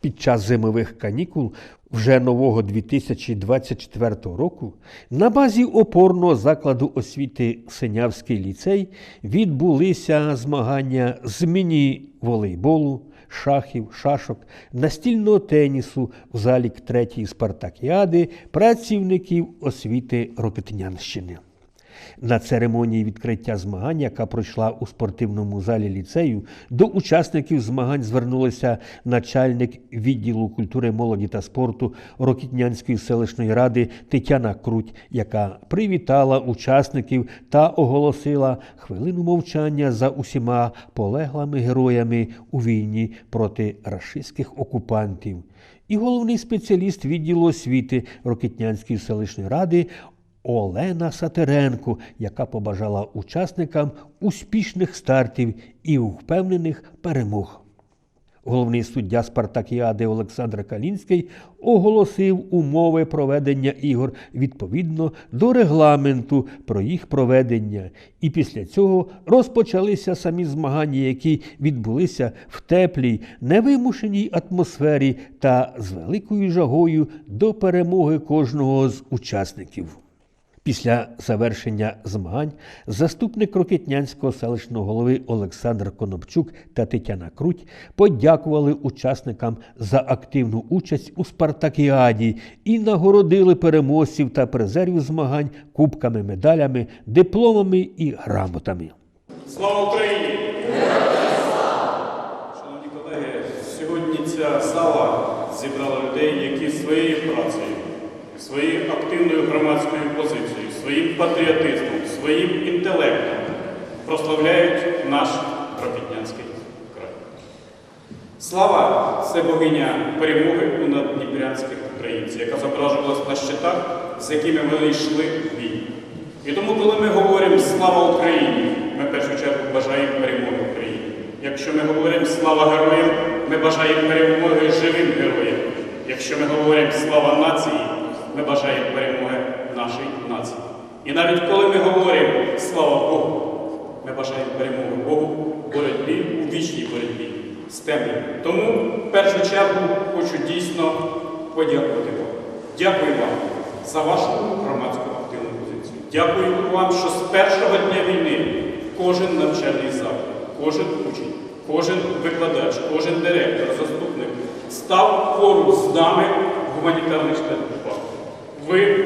Під час зимових канікул вже нового 2024 року на базі опорного закладу освіти Синявський ліцей відбулися змагання з міні-волейболу, шахів, шашок, настільного тенісу в залі третьої спартакіади працівників освіти Рокетнянщини. На церемонії відкриття змагань, яка пройшла у спортивному залі ліцею, до учасників змагань звернулися начальник відділу культури, молоді та спорту Рокітнянської селищної ради Тетяна Круть, яка привітала учасників та оголосила хвилину мовчання за усіма полеглими героями у війні проти рашистських окупантів. І головний спеціаліст відділу освіти Рокітнянської селищної ради Олена Сатеренко, яка побажала учасникам успішних стартів і впевнених перемог. Головний суддя Спартакіади Олександр Калінський оголосив умови проведення ігор відповідно до регламенту про їх проведення. І після цього розпочалися самі змагання, які відбулися в теплій, невимушеній атмосфері та з великою жагою до перемоги кожного з учасників. Після завершення змагань заступник Рокетнянського селищного голови Олександр Конопчук та Тетяна Круть подякували учасникам за активну участь у Спартакіаді і нагородили переможців та призерів змагань кубками, медалями, дипломами і грамотами. Слава Україні! Шановні колеги, сьогодні ця зала зібрала людей, які своєю працею, своєю активною громадською позицією, своїм патріотизмом, своїм інтелектом прославляють наш Ропітнянський край. Слава це богиня перемоги у наддніпрянських українців, яка зображувалась на щитах, з якими вони йшли в бій. І тому, коли ми говоримо Слава Україні, ми в першу чергу бажаємо перемоги Україні. Якщо ми говоримо Слава героям, ми бажаємо перемоги живим героям. Якщо ми говоримо Слава нації, ми бажаємо перемоги нашій нації. І навіть коли ми говоримо Слава Богу, ми бажаємо перемоги Богу в боротьбі, у вічній боротьбі з темрявою. Тому в першу чергу хочу дійсно подякувати Богу. Дякую вам за вашу громадську активну позицію. Дякую вам, що з першого дня війни кожен навчальний заклад, кожен учень, кожен викладач, кожен директор, заступник став поруч з нами в гуманітарних штабах. Ви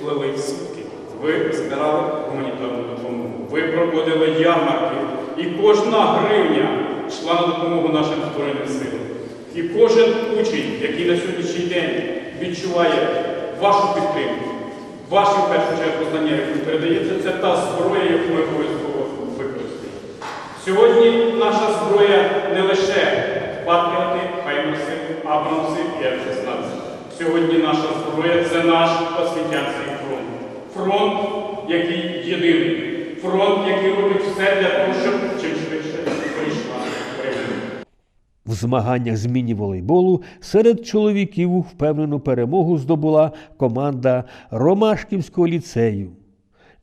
плели сітки, ви збирали гуманітарну допомогу, ви проводили ярмарки, і кожна гривня йшла на допомогу нашим Збройним силам. І кожен учень, який на сьогоднішній день відчуває вашу підтримку, ваші в першу чергу знання, які передається, це та зброя, яку ми обов'язково використаємо. Сьогодні наша зброя не лише патріоти, хаймерси, абрамси і F-16. Сьогодні наша зброя це наш освітянський фронт. Фронт, який єдиний. Фронт, який робить все для того, щоб чим швидше прийшла. В змаганнях з міні-волейболу серед чоловіків впевнену перемогу здобула команда Ромашківського ліцею.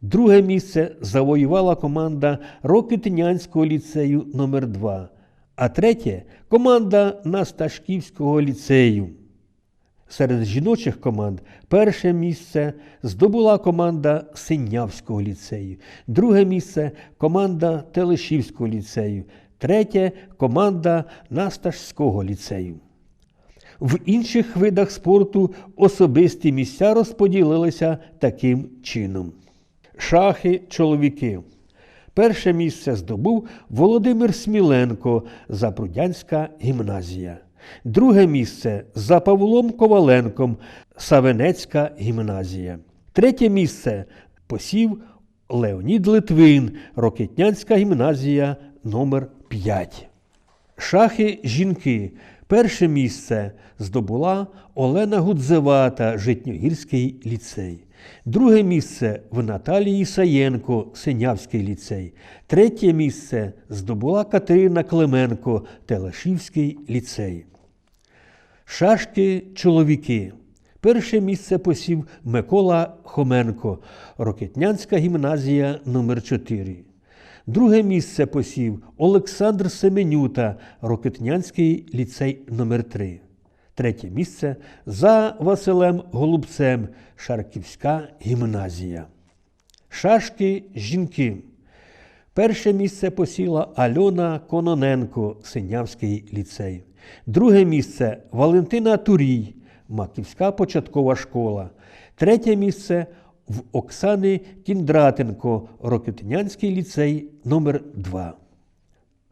Друге місце завоювала команда Рокетинянського ліцею номер 2 а третє команда Насташківського ліцею. Серед жіночих команд перше місце здобула команда Синявського ліцею, друге місце команда Телешівського ліцею, третє команда Насташського ліцею. В інших видах спорту особисті місця розподілилися таким чином. Шахи чоловіки. Перше місце здобув Володимир Сміленко, Запрудянська гімназія. Друге місце за Павлом Коваленком, Савенецька гімназія. Третє місце посів Леонід Литвин, Рокетнянська гімназія номер 5 Шахи жінки. Перше місце здобула Олена Гудзевата, Житньогірський ліцей. Друге місце в Наталії Саєнко, Синявський ліцей. Третє місце здобула Катерина Клименко, Телешівський ліцей. Шашки чоловіки. Перше місце посів Микола Хоменко, Рокетнянська гімназія номер 4 Друге місце посів Олександр Семенюта, Рокетнянський ліцей номер 3 Третє місце за Василем Голубцем Шарківська гімназія. Шашки жінки. Перше місце посіла Альона Кононенко, Синявський ліцей. Друге місце Валентина Турій, Маківська початкова школа. Третє місце в Оксани Кіндратенко, Рокитнянський ліцей номер 2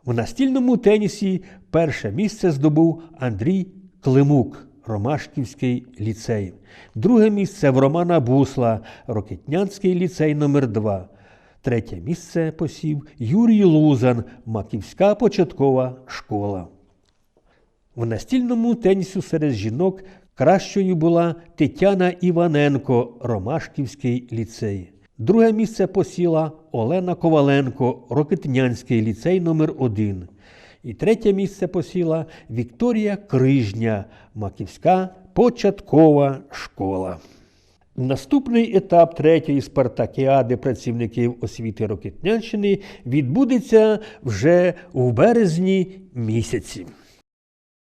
В настільному тенісі перше місце здобув Андрій Климук, Ромашківський ліцей. Друге місце в Романа Бусла, Рокитнянський ліцей номер 2 Третє місце посів Юрій Лузан, Маківська початкова школа. В настільному тенісу серед жінок кращою була Тетяна Іваненко, Ромашківський ліцей. Друге місце посіла Олена Коваленко, Рокитнянський ліцей номер 1 І третє місце посіла Вікторія Крижня, Маківська початкова школа. Наступний етап третьої спартакіади працівників освіти Рокитнянщини відбудеться вже в березні місяці.